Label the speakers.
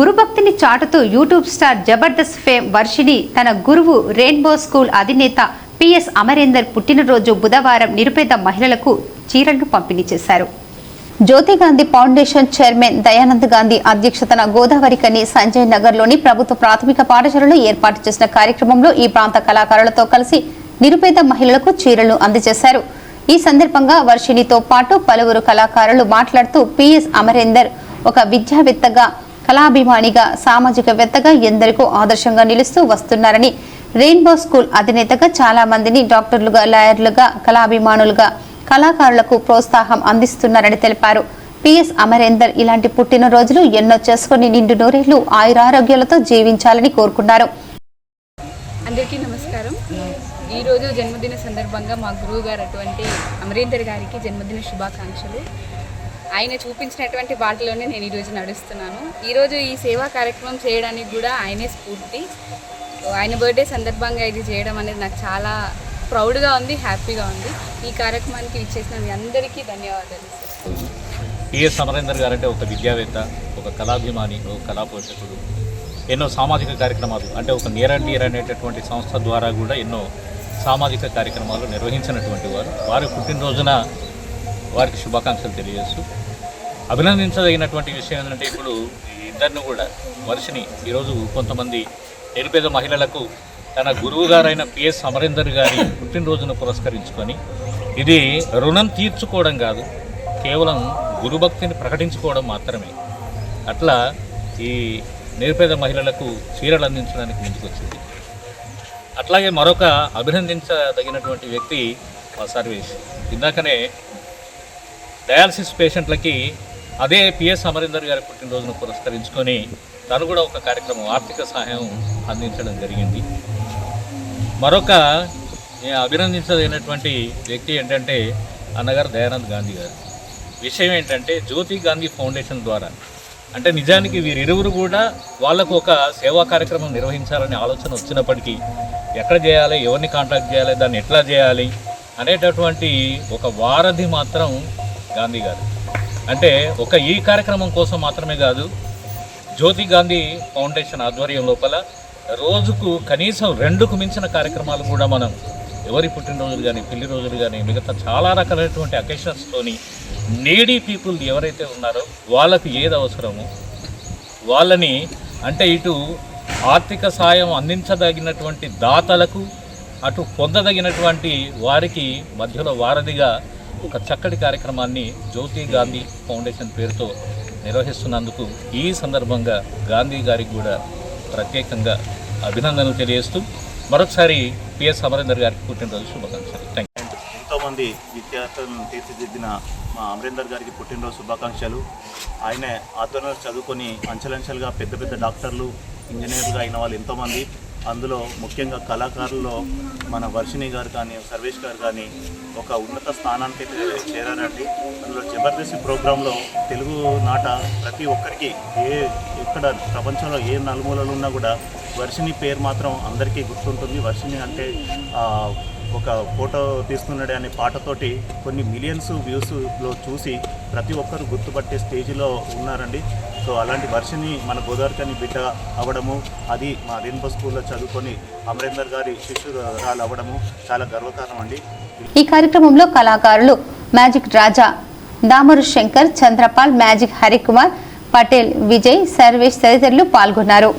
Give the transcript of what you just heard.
Speaker 1: గురుభక్తిని చాటుతూ YouTube star Jabardasth fame Varshini తన గురువు rainbow school అధినేత పిఎస్ అమరేందర్ పుట్టినరోజు బుధవారం నిరుపేద మహిళలకు చీరలను పంపిణీ చేశారు. జ్యోతి గాంధీ ఫౌండేషన్ చైర్మన్ దయానంద్ గాంధీ అధ్యక్షతన గోదావరి కన్ని సంజయ్ నగర్లోని ప్రభుత్వ ప్రాథమిక పాఠశాలలో ఏర్పాటు చేసిన కార్యక్రమంలో ఈ ప్రాంత కళాకారులతో కలిసి నిరుపేద మహిళలకు చీరలు అందజేశారు. ఈ సందర్భంగా వర్షిణితో పాటు పలువురు కళాకారులు మాట్లాడుతూ పిఎస్ అమరేందర్ ఒక విద్యావేత్తగా కళాభిమానిగా సామాజికవేత్తగా ఎందరికో ఆదర్శంగా నిలుస్తూ వస్తున్నారని రెయిన్బో స్కూల్ అధినేతగా చాలా మందిని డాక్టర్లుగా లాయర్లుగా కళాభిమానులుగా కళాకారులకు ప్రోత్సాహం అందిస్తున్నారని తెలిపారు. పిఎస్ అమరేందర్ ఇలాంటి పుట్టినరోజులు ఎన్నో చేసుకుని నిండు నూరేళ్ళు ఆయురారోగ్యాలతో జీవించాలని కోరుకున్నారు.
Speaker 2: అందరికీ నమస్కారం. ఈరోజు జన్మదిన సందర్భంగా మా గురువు గారు అటువంటి అమరేందర్ గారికి జన్మదిన శుభాకాంక్షలు. ఆయన చూపించినటువంటి బాటలోనే నేను ఈరోజు నడుస్తున్నాను. ఈరోజు ఈ సేవా కార్యక్రమం చేయడానికి కూడా ఆయనే స్ఫూర్తి. ఆయన బర్త్డే సందర్భంగా ఇది చేయడం అనేది నాకు చాలా ప్రౌడ్గా ఉంది హ్యాపీగా ఉంది. ఈ కార్యక్రమానికి ఇచ్చేసిన మీ అందరికీ ధన్యవాదాలు.
Speaker 3: పిఎస్ సమరేందర్ గారు అంటే ఒక విద్యావేత్త ఒక కళాభిమాని ఒక కళా పోషకుడు. ఎన్నో సామాజిక కార్యక్రమాలు అంటే ఒక నియర్ అండ్ నియర్ అనేటటువంటి సంస్థ ద్వారా కూడా ఎన్నో సామాజిక కార్యక్రమాలు నిర్వహించినటువంటి వారు. వారి పుట్టినరోజున వారికి శుభాకాంక్షలు తెలియజేస్తూ అభినందించదగినటువంటి విషయం ఏంటంటే ఇప్పుడు ఇద్దరిని కూడా మనిషిని ఈరోజు కొంతమంది నిరుపేద మహిళలకు తన గురువు గారైన పిఎస్ అమరేందర్ గారి పుట్టినరోజును పురస్కరించుకొని ఇది రుణం తీర్చుకోవడం కాదు కేవలం గురుభక్తిని ప్రకటించుకోవడం మాత్రమే. అట్లా ఈ నిరుపేద మహిళలకు చీరలు అందించడానికి ముందుకొచ్చింది. అట్లాగే మరొక అభినందించదగినటువంటి వ్యక్తి మా సర్వీస్ ఇందాకనే డయాలసిస్ పేషెంట్లకి అదే పిఎస్ అమరీందర్ గారి పుట్టినరోజును పురస్కరించుకొని తను కూడా ఒక కార్యక్రమం ఆర్థిక సహాయం అందించడం జరిగింది. మరొక అభినందించదగినటువంటి వ్యక్తి ఏంటంటే అన్నగారు దయానంద్ గాంధీ గారు. విషయం ఏంటంటే జ్యోతి గాంధీ ఫౌండేషన్ ద్వారా అంటే నిజానికి వీరిరువురు కూడా వాళ్ళకు ఒక సేవా కార్యక్రమం నిర్వహించాలనే ఆలోచన వచ్చినప్పటికీ ఎక్కడ చేయాలి ఎవరిని కాంటాక్ట్ చేయాలి దాన్ని ఎట్లా చేయాలి అనేటటువంటి ఒక వారధి మాత్రం గాంధీ గారు. అంటే ఒక ఈ కార్యక్రమం కోసం మాత్రమే కాదు జ్యోతి గాంధీ ఫౌండేషన్ ఆధ్వర్యం లోపల రోజుకు కనీసం రెండుకు మించిన కార్యక్రమాలు కూడా మనం ఎవరి పుట్టినరోజులు కానీ పెళ్ళి రోజులు కానీ మిగతా చాలా రకాలైనటువంటి అకేషన్స్తోని నేడీ పీపుల్ ఎవరైతే ఉన్నారో వాళ్ళకి ఏది అవసరమో వాళ్ళని అంటే ఇటు ఆర్థిక సాయం అందించదగినటువంటి దాతలకు అటు పొందదగినటువంటి వారికి మధ్యలో వారధిగా ఒక చక్కటి కార్యక్రమాన్ని జ్యోతి గాంధీ ఫౌండేషన్ పేరుతో నిర్వహిస్తున్నందుకు ఈ సందర్భంగా గాంధీ గారికి కూడా ప్రత్యేకంగా అభినందనలు తెలియజేస్తూ మరొకసారి పిఎస్ అమరేందర్ గారికి పుట్టినరోజు శుభాకాంక్షలు. థ్యాంక్ యూ
Speaker 4: ఎంతోమంది విద్యార్థులను తీర్చిదిద్దిన మా అమరేందర్ గారికి పుట్టినరోజు శుభాకాంక్షలు. ఆయన ఆధ్వర్యంలో చదువుకొని అంచెలంచెలుగా పెద్ద పెద్ద డాక్టర్లు ఇంజనీర్లుగా అయిన వాళ్ళు ఎంతోమంది. అందులో ముఖ్యంగా కళాకారుల్లో మన వర్షిణి గారు కానీ సర్వేష్ గారు కానీ ఒక ఉన్నత స్థానానికి అయితే చేరారండి. అందులో జబర్దస్త్ ప్రోగ్రాంలో తెలుగు నాట ప్రతి ఒక్కరికి ఏ ఎక్కడ ప్రపంచంలో ఏ నలుమూలలు ఉన్నా కూడా వర్షిణి పేరు మాత్రం అందరికీ గుర్తుంటుంది. వర్షిణి అంటే ఒక ఫోటో తీస్తున్నాడే అనే పాటతోటి కొన్ని మిలియన్స్ వ్యూస్లో చూసి ప్రతి ఒక్కరు గుర్తుపట్టే స్టేజ్లో ఉన్నారండి. సో అలాంటి వర్షిని మన గోదావరికని బిడ్డ అవ్వడము అది మా రేణుప స్కూల్లో చదువుకొని అమరేందర్ గారి శిష్యురాలు అవ్వడము చాలా గర్వకారణం అండి
Speaker 1: ఈ కార్యక్రమంలో కళాకారులు మ్యాజిక్ రాజా దామరు శంకర్ చంద్రపాల్ మ్యాజిక్ హరికుమార్ పటేల్ విజయ్ సర్వేష్ తదితరులు పాల్గొన్నారు.